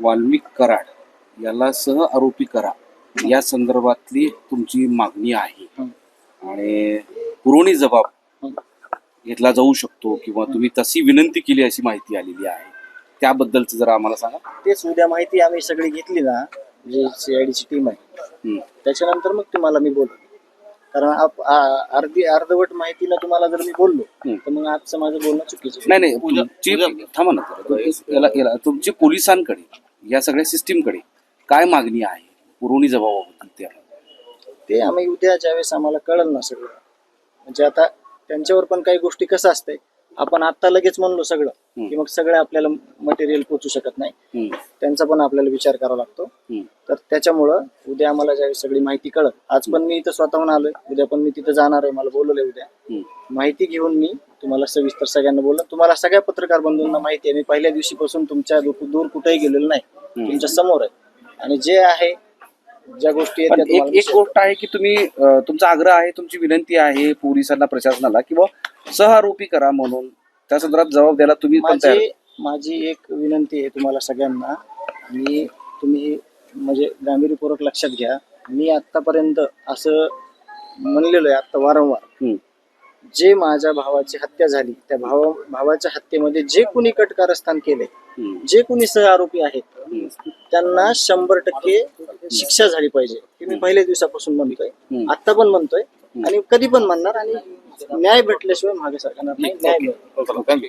वाल्मिक कराड याला सह आरोपी करा. या संदर्भातली तुमची मागणी आहे. आणि पुरवणी जबाब. घेतला जाऊ शकतो किंवा तुम्ही तशी विनंती केली अशी माहिती आलेली आहे. त्याबद्दलच जरा आम्हाला सांगा. तेच उद्या माहिती आम्ही सगळी घेतली ना जी सीआयडीची टीम आहे. त्याच्यानंतर मग तुम्हाला मी बोलू. कारण अर्धी अर्धवट माहितीला तुम्हाला जर मी बोललो. तर मग आजचं माझं बोलणं चुकीचं नाही नाही तुमची थांबा ना तुमची पोलिसांकडे या सगळ्या सिस्टीमकडे काय मागणी आहे पुरवणी जबाबाबद्दल ते आम्ही उद्या ज्यावेळेस आम्हाला कळलं ना सगळं म्हणजे आता त्यांच्यावर पण काही गोष्टी कसं असते आपण आता लगेच म्हणलो सगळं. की मग सगळं आपल्याला मटेरियल पोचू शकत नाही. त्यांचा पण आपल्याला विचार करावा लागतो. तर त्याच्यामुळं उद्या आम्हाला ज्यावेळेस सगळी माहिती कळत आज पण मी इथं स्वतःहून आलोय उद्या पण मी तिथं जाणार आहे मला बोलवलंय उद्या. माहिती घेऊन मी तुम्हाला सविस्तर सगळ्यांना बोललो. तुम्हाला सगळ्या पत्रकार बंधूंना माहिती आहे मी पहिल्या दिवशीपासून तुमच्या दू- दूर कुठेही गेलेलो नाही. तुमच्यासमोर आहे. आणि जे आहे ज्या गोष्टी आहेत पण त्या एक तुम्हाला मी एक गोष्ट आहे की तुम्ही अं, तुमचा आग्रह आहे तुमची विनंती आहे पोलिसांना प्रशासनाला किंवा सहआरोपी करा म्हणून. त्या संदर्भात जबाब द्यायला तुम्ही पण तयार माझी माझी एक विनंती आहे तुम्हाला सगळ्यांना. आणि तुम्ही म्हणजे गांभीर्यपूर्वक लक्षात घ्या. मी आतापर्यंत असं म्हणलेलो आहे आता वारंवार. जे माझ्या भावाची हत्या झाली त्या भावा भावाच्या हत्येमध्ये जे कुणी कटकारस्थान केले. जे कुणी सह आरोपी आहेत. त्यांना शंभर टक्के शिक्षा झाली पाहिजे हे मी पहिल्या दिवसापासून म्हणतोय. आता पण म्हणतोय आणि कधी पण म्हणणार आणि न्याय भेटल्याशिवाय मागे सरकारणार नाही न्याय मिळेल.